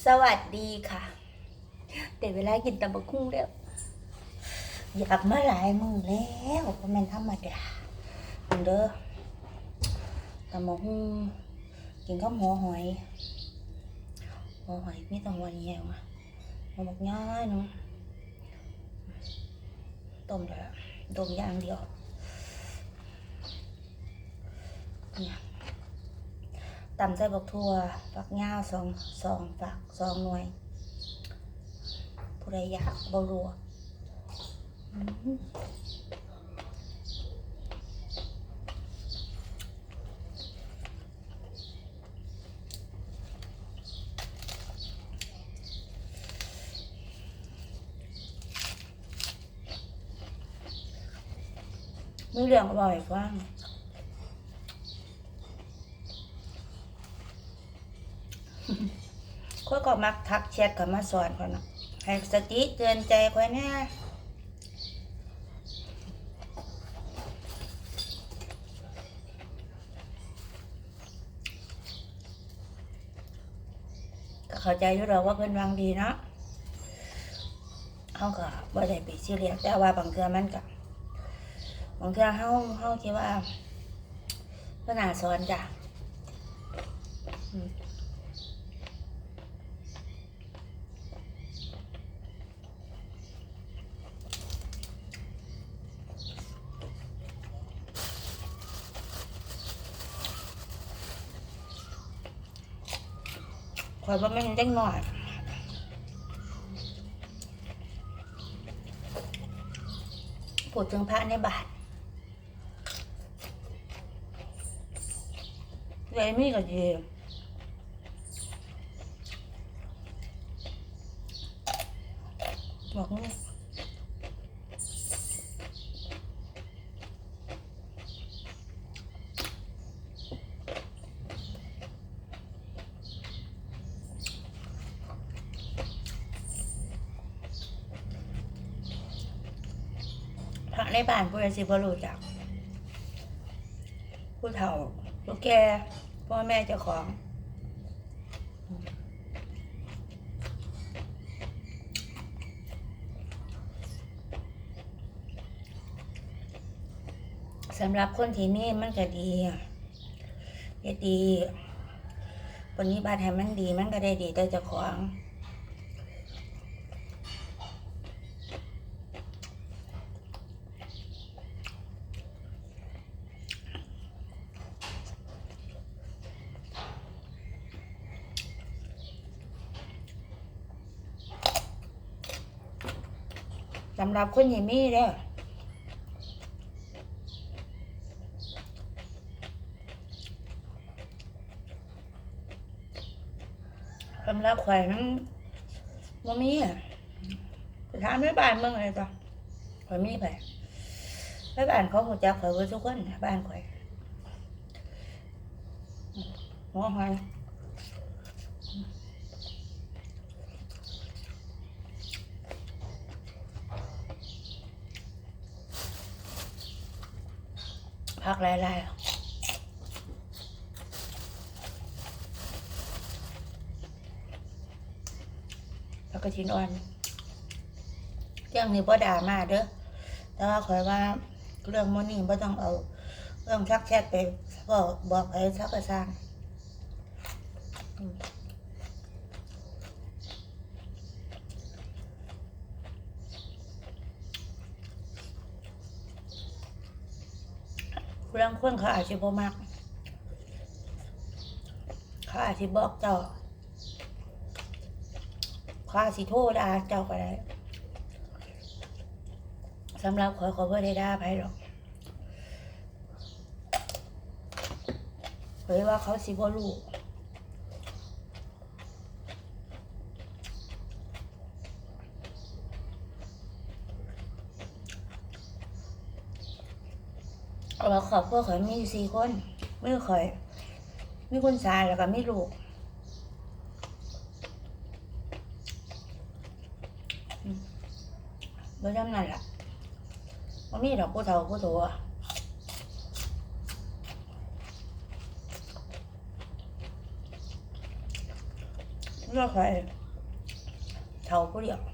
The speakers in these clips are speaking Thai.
สวัสดีค่ะเดี๋ยวเวลากินตำบักคุ้งแล้ว อยากมาหลายมือแล้วเพราะมันธรรมดาเด้อตำบักหุ่งกินข้าวหมูหอยหัวหอยไมีแตหัวแยงอะหัวบักย้อยเนาะต้มแล้วต้มอย่างเดียวเนี่ย ตำใส่บักทั่วฝักง่าวสองสองฝักสองหน่วย ผู้ใดอยากบรัวอืมมีเรื่องบ่อยฟัง ค่อยก็มักทักแชทกับมาสอนก่อนนะให้สติเตือนใจค่อยแน่ก็เข้าใจอยู่เราว่าเพิ่นวางดีเนาะเขาก็บ่ได้ไปซีเรียสแต่ว่าบางเทื่อมันก็บางเทื่อเฮาเฮาคิดว่าเพิ่นน่าสอนจ้ะ อยว่ามันเด็กน้อยพูดถึงพระในบาทยายมีก็ดีบอกนี่ ในบ้านผู้ใดสิบ่รู้จัก ผู้เฒ่าผู้แก่พ่อแม่เจ้าของสำหรับคนที่นี่มันก็ดีเฮ็ดดีปฏิบัติให้มันดีมันก็ได้ดีต่อเจ้าของำหรับคนที่มีเด้อสำหรับข่อยมันบ่มีอะไปถามแม่บ้านมืองอะไรต่อข่อยมีไปแม่บ้านเขาหูจักข่อยเว่าทุกคนบ้านข่อยหัวหอย พักหลายๆแล้วก็ชิ้นอ่อนเรื่องนี้บ่ด่ามาเด้อ แต่ว่าขอยว่าเรื่องมันนี่บ่ต้องเอา เรื่องชักแชทไปบอกบอกให้ชักกระซังอืม เรื่องคนเขาอาจจะบ่มักเขาอาจจะบอกเจ้าข้าสิโทษด่าเจ้าก็ได้สำหรับขอขอบ่ได้ด่าไปหรอกเผยว่าเขาสิบ่รู้เอาว่า ครอบครัวข่อยมีสี่คนมีข่อย มีคนชายแล้วก็มีลูกบ่จำนั่นล่ะบ่มีดอกผู้เฒ่าผู้โตอะเลือกใครเท่าผู้เดียว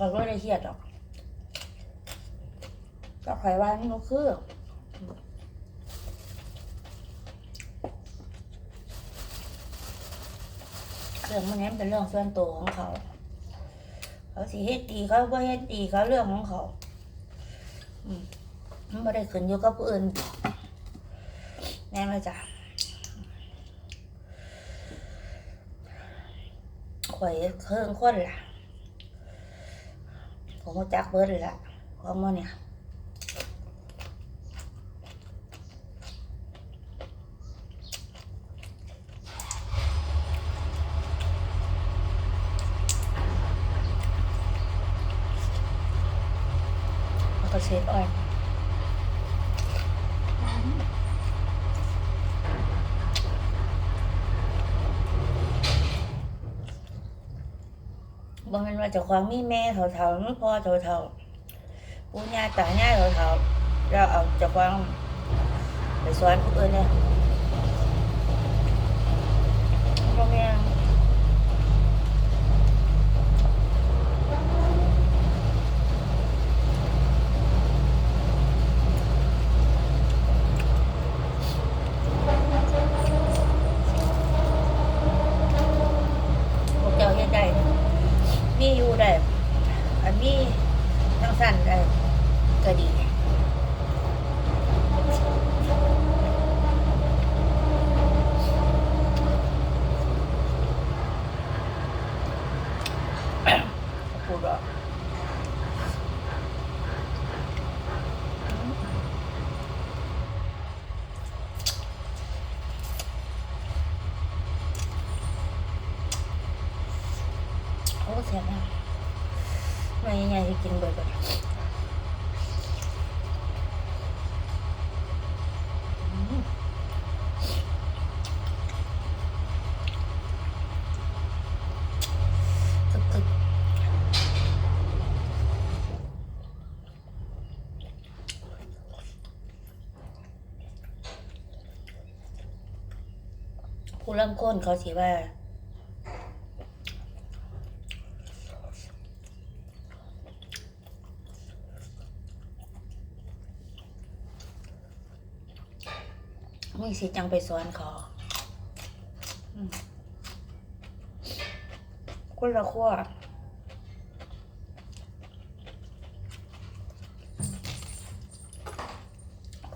คอยก็ไม่ได้เครียดหรอกก็คอยว่านี่ก็คือเรื่องมันนี้เป็นเรื่องส่วนตัวของเขา เขาสิเฮ็ดดีเขาบ่เฮ็ดดีเขาเรื่องของเขา อืมมันบ่ได้ขึ้นอยู่กับผู้อื่นแม่นไหมจ๊ะข่อยเครื่องคนล่ะ ผมก็จักเบิดเลยล่ะของมันเนี่ยแล้วก็เช็ดออยล์บางทีว่า เจะความมีแม่เท่าๆไม่พอเท่าๆปู่ย่าตายายเท่าๆเราเอาเจะความไปสอนผู้อื่นเนี่ยพ่อแม่น พวกเจ้าเฮ็ดได้ มีอยู่ได้ อันมีทั้งสั้นได้ก็ดี พูดว่าโอ้เสียมากไม่ยังไงกินเบิดเบิดอืมกึกๆ เริ่มค้นเขาสิว่ามีสิจังไปสอนขอคนละขั้ว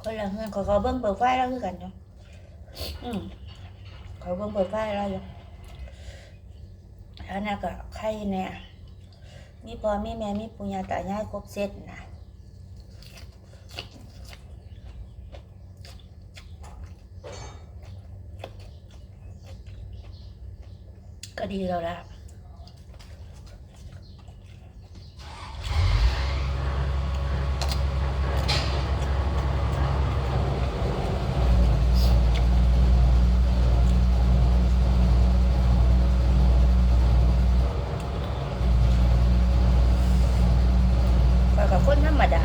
คนละเงินขาเขาเบิ้งเปิดไฟแล้วคือกันเนาะอืม เขาเบิ่งเปิดไฟแล้วอยู่แล้วน่ะก็ใครเนี่ยมีพ่อมีแม่มีปุญญาตายายครบเซตนะก็ดีแล้วละก็กับคนธรรมดา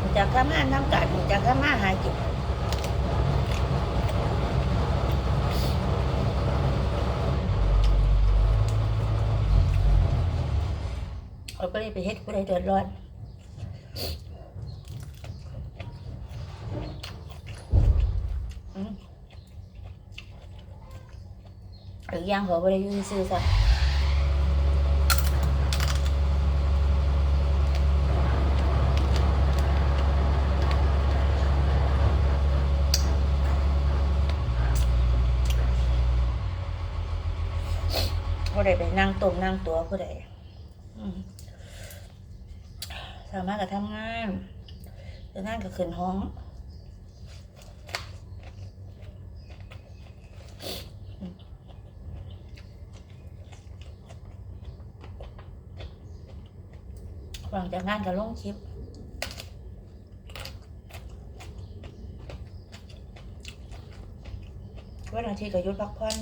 รู้จากทำงานทำการรู้จากทำมาหากินเขาก็เลย ไปเฮ็ดผู้ใดเดือดร้อนอืมอีกอย่างเขาไม่ได้ยืนซื้อสักผู้ใดไปนั่งตรงนั่งตัวผู้ใดอืม สามารถกับทำงานจะนั่งกับขึ้นห้องหลังจากงานก็ลงคลิปวันอาทิตย์ก็ยุดพักผ่อน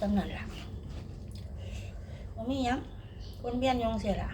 สำนันล่ะ ว่ามีหยังคนเบียนยงเสียละ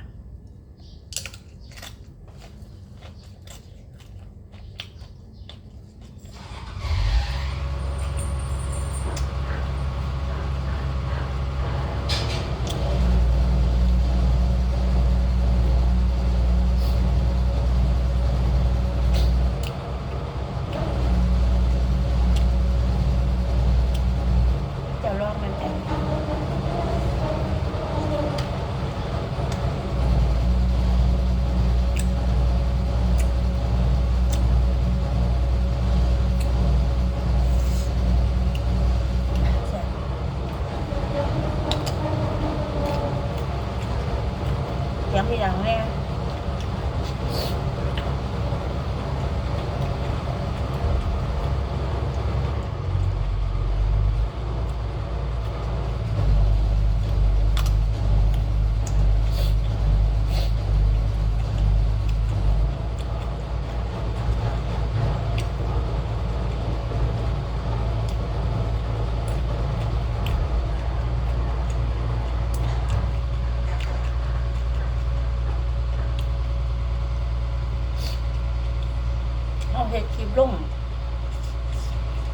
ลิปลง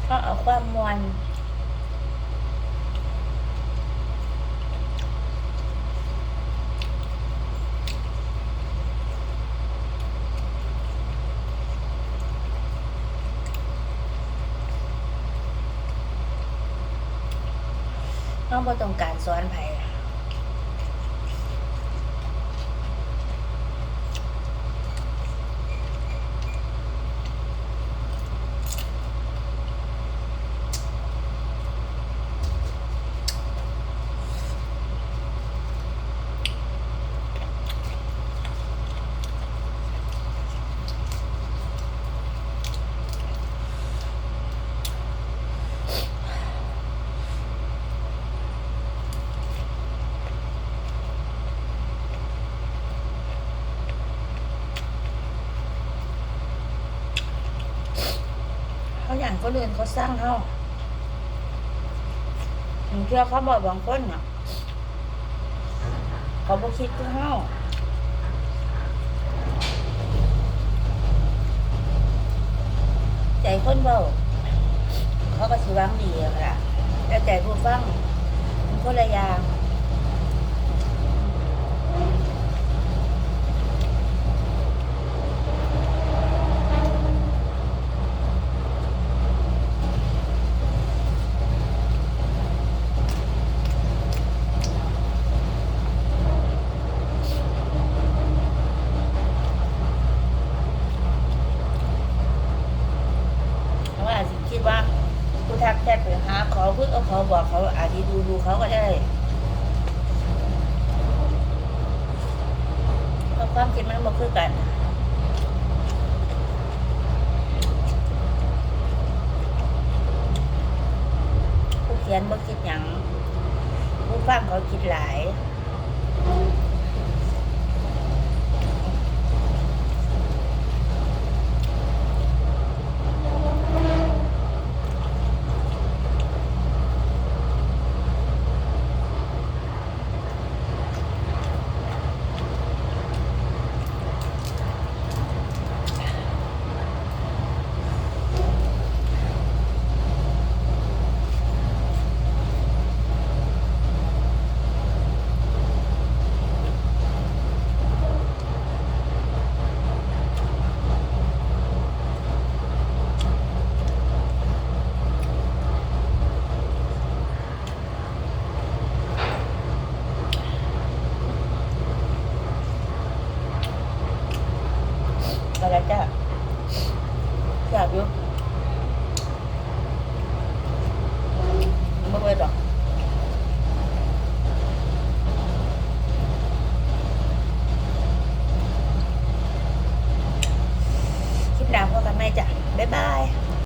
ก็เอาความมวนน้องบ่ต้องการสอนไผ เขาอย่างคนอื่นเขาสร้างเขาผมเชื่อเขาบอกบางคนเนาะเขาบ่คิดคือเขาใจคนเบาเขาก็สิวังดีอะค่ะแต่ใจผู้ฟังมันคนละอย่างเขาอาจจะคิดว่าผู้ทักแชทไปหาเขาเพื่อเอาเขาบอกเขาอาจจะดูดูเขาก็ได้เพราะความคิดมัน บ่คือกันผู้เขียนบ่คิดหยังผู้ฟังเขาคิดหลาย